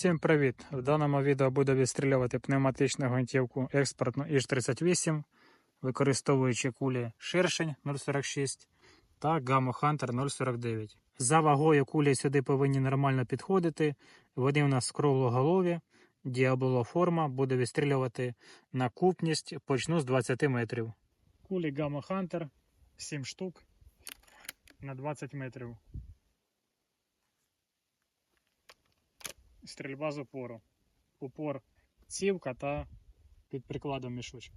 Всім привіт! В даному відео буду відстрілювати пневматичну гвинтівку експортну Іж-38, використовуючи кулі Шершень 046 та Gamma Hunter 049. За вагою кулі сюди повинні нормально підходити. Вони у нас круглоголові, діаболо форма, буде відстрілювати на купність, почну з 20 метрів. Кулі Gamma Hunter 7 штук на 20 метрів. Стрільба з опору. Упор цівка та під прикладом мішочок.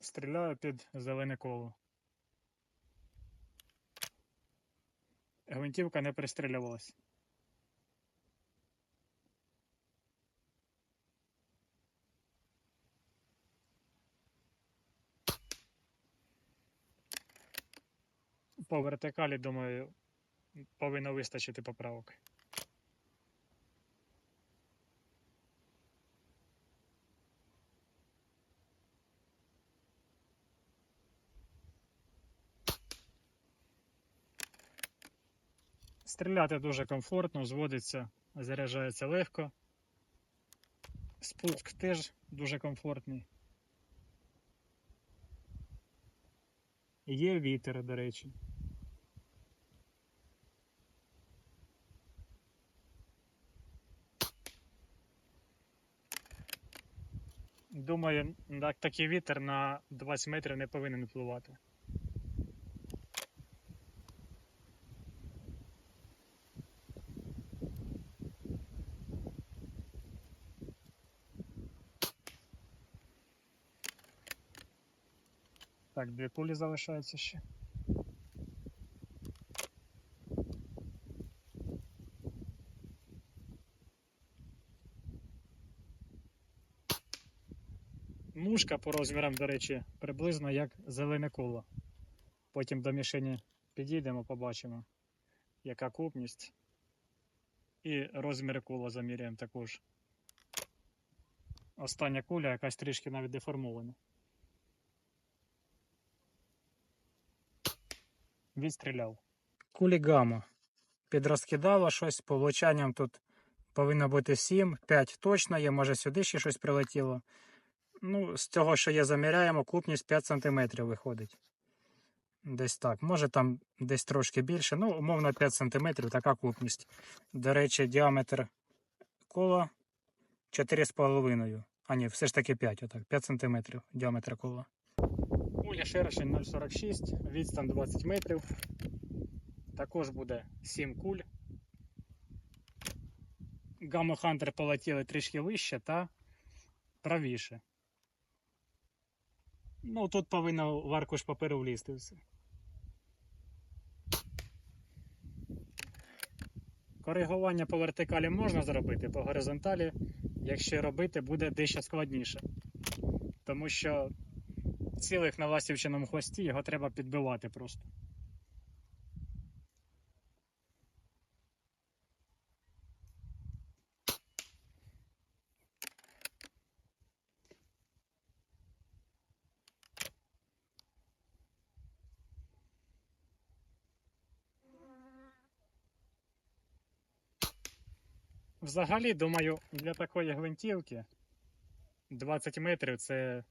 Стріляю під зелене коло. Гвинтівка не пристрілювалась. По вертикалі, думаю, повинно вистачити поправок. Стріляти дуже комфортно, зводиться, заряджається легко. Спуск теж дуже комфортний. Є вітер, до речі. Думаю, так, такий вітер на 20 метрів не повинен впливати. Так, дві кулі залишаються ще. Мушка по розмірам, до речі, приблизно як зелене коло. Потім до мішені підійдемо, побачимо, яка купність. І розміри кола заміряємо також. Остання куля якась трішки навіть деформована. Відстріляв. Кулі гама. Підрозкидало щось, по влучанням тут повинно бути 7, 5 точно є, може сюди ще щось прилетіло. Ну, з цього, що є, заміряємо, купність 5 см виходить. Десь так. Може там десь трошки більше. Ну, умовно 5 см, така купність. До речі, діаметр кола 4,5. А ні, все ж таки 5, отак, 5 см діаметр кола. Куля шершень 0,46, відстань 20 метрів. Також буде 7 куль. Гамма Хантер полетіли трішки вище та правіше. Ну, тут повинно в аркуш паперу влізти все. Коригування по вертикалі можна зробити, по горизонталі, якщо робити, буде дещо складніше. Тому що цілих на ластівчиному хвості його треба підбивати просто. Взагалі, думаю, для такої гвинтівки 20 метрів це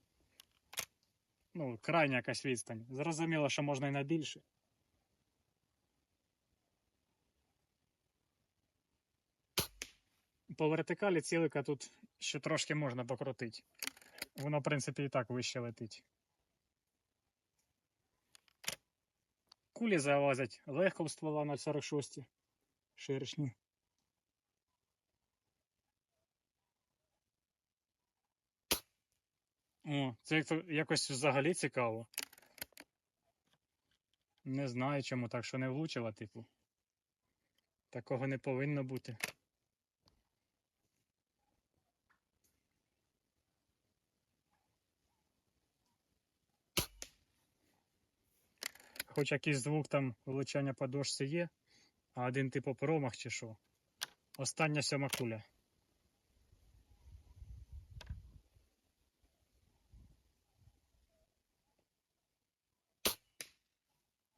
ну, крайня якась відстань. Зрозуміло, що можна і на більше. По вертикалі цілика тут ще трошки можна покрутити. Воно, в принципі, і так вище летить. Кулі залазять легко в ствола на 46 шершні. О, це якось взагалі цікаво. Не знаю, чому так, що не влучила, типу. Такого не повинно бути. Хоч якийсь звук там влучання по дошці є, а один типу промах чи що. Остання сьома куля.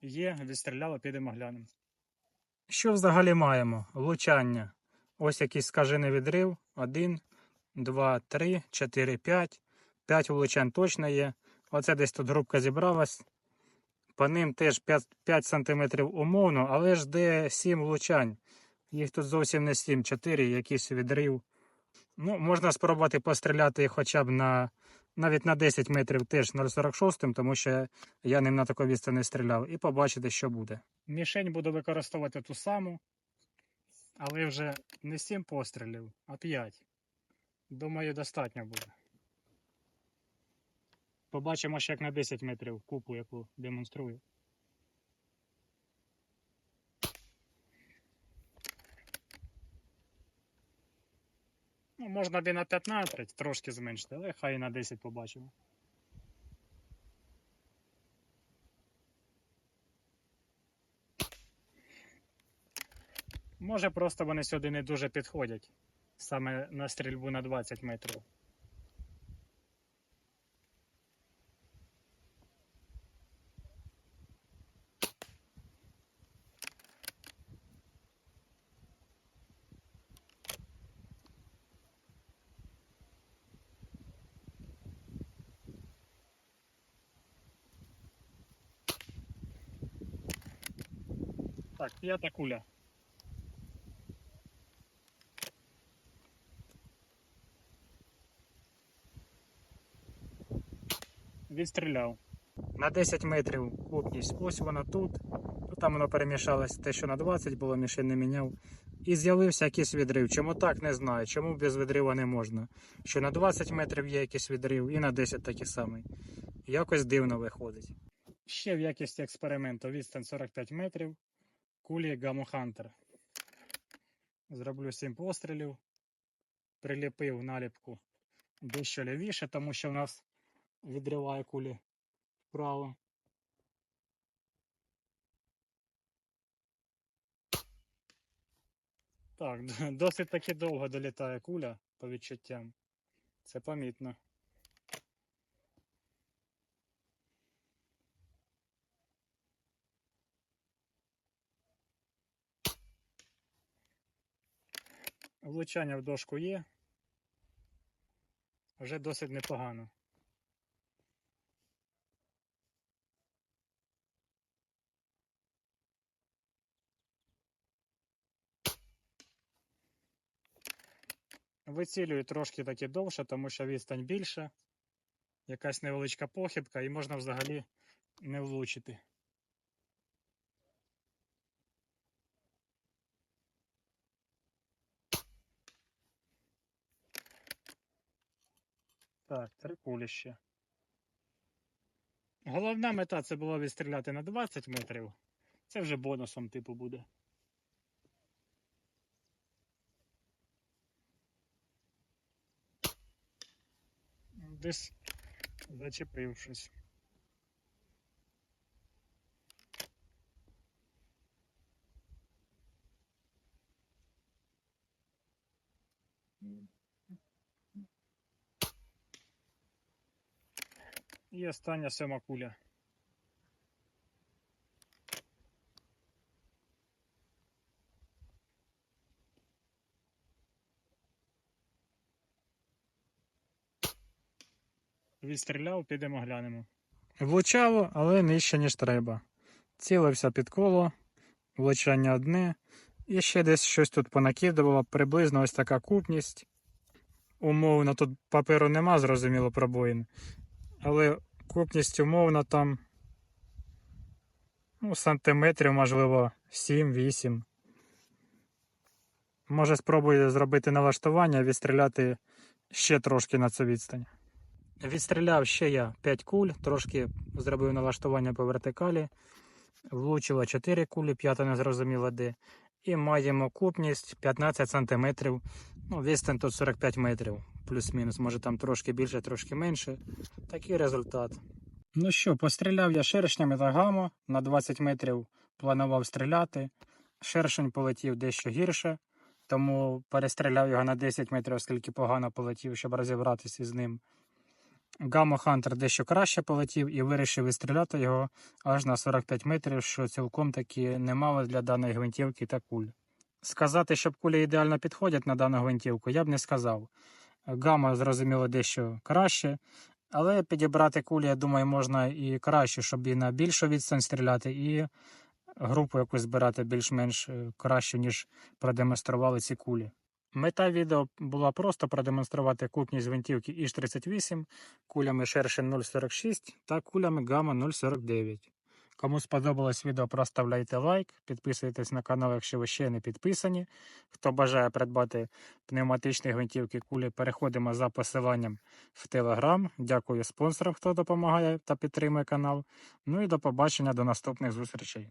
Є, відстріляло, підемо глянемо. Що взагалі маємо? Влучання. Ось якийсь скажений відрив. Один, два, три, чотири, п'ять. П'ять влучань точно є. Оце десь тут грубка зібралась. По ним теж 5, 5 см умовно, але ж де 7 влучань. Їх тут зовсім не 7, 4, якийсь відрив. Ну, можна спробувати постріляти хоча б на навіть на 10 метрів теж 0,46, тому що я ним на таку відстані стріляв, і побачити, що буде. Мішень буду використовувати ту саму, але вже не 7 пострілів, а 5. Думаю, достатньо буде. Побачимо ще як на 10 метрів купу, яку демонструю. Ну, можна б і на 15, трошки зменшити, але хай і на 10 побачимо. Може, просто вони сюди не дуже підходять. Саме на стрільбу на 20 метрів. Так, п'ята куля. Відстріляв. На 10 метрів купність. Ось вона тут. Ну, Там воно перемішалось те, що на 20 було, мішень не міняв. І з'явився якийсь відрив. Чому так, не знаю. Чому без відрива не можна. Що на 20 метрів є якийсь відрив і на 10 такий самий. Якось дивно виходить. Ще в якісті експерименту відстань 45 метрів. Кулі Гаму Хантер. Зроблю 7 пострілів. Приліпив наліпку дещо лівіше, тому що в нас відриває кулі вправо. Так, досить таки довго долітає куля по відчуттям. Це помітно. Влучання в дошку є. Вже досить непогано. Вицілюю трошки таки довше, тому що відстань більша. Якась невеличка похибка і можна взагалі не влучити. Так, три кулі ще. Головна мета це була відстріляти на 20 метрів. Це вже бонусом типу буде. Десь зачепив І остання сьома куля. Відстріляв, підемо глянемо. Влучало, але нижче, ніж треба. Цілився під коло, влучання одне. І ще десь щось тут понакидувало, приблизно ось така купність. Умовно, тут паперу нема, зрозуміло, пробоїн. Але купність умовно там ну, сантиметрів, можливо, 7-8. Може, спробую зробити налаштування, відстріляти ще трошки на цю відстань. Відстріляв ще я 5 куль, трошки зробив налаштування по вертикалі. Влучило 4 кулі, п'ята не зрозуміло де. І маємо купність 15 см. Ну, відстань тут 45 метрів, плюс-мінус. Може там трошки більше, трошки менше. Такий результат. Ну що, постріляв я шершнями та гамо. На 20 метрів планував стріляти. Шершень полетів дещо гірше, тому перестріляв його на 10 метрів, оскільки погано полетів, щоб розібратися з ним. Гамма Хантер дещо краще полетів і вирішив відстріляти його аж на 45 метрів, що цілком таки немало для даної гвинтівки та куль. Сказати, щоб кулі ідеально підходять на дану гвинтівку, я б не сказав. Гамма, зрозуміло, дещо краще, але підібрати кулі, я думаю, можна і краще, щоб і на більшу відстань стріляти, і групу якусь збирати більш-менш е, краще, ніж продемонстрували ці кулі. Мета відео була просто продемонструвати купність гвинтівки Іж-38 кулями Шершин 046 та кулями Гамма 049. Кому сподобалось відео, проставляйте лайк, підписуйтесь на канал, якщо ви ще не підписані. Хто бажає придбати пневматичні гвинтівки кулі, переходимо за посиланням в Телеграм. Дякую спонсорам, хто допомагає та підтримує канал. Ну і до побачення до наступних зустрічей.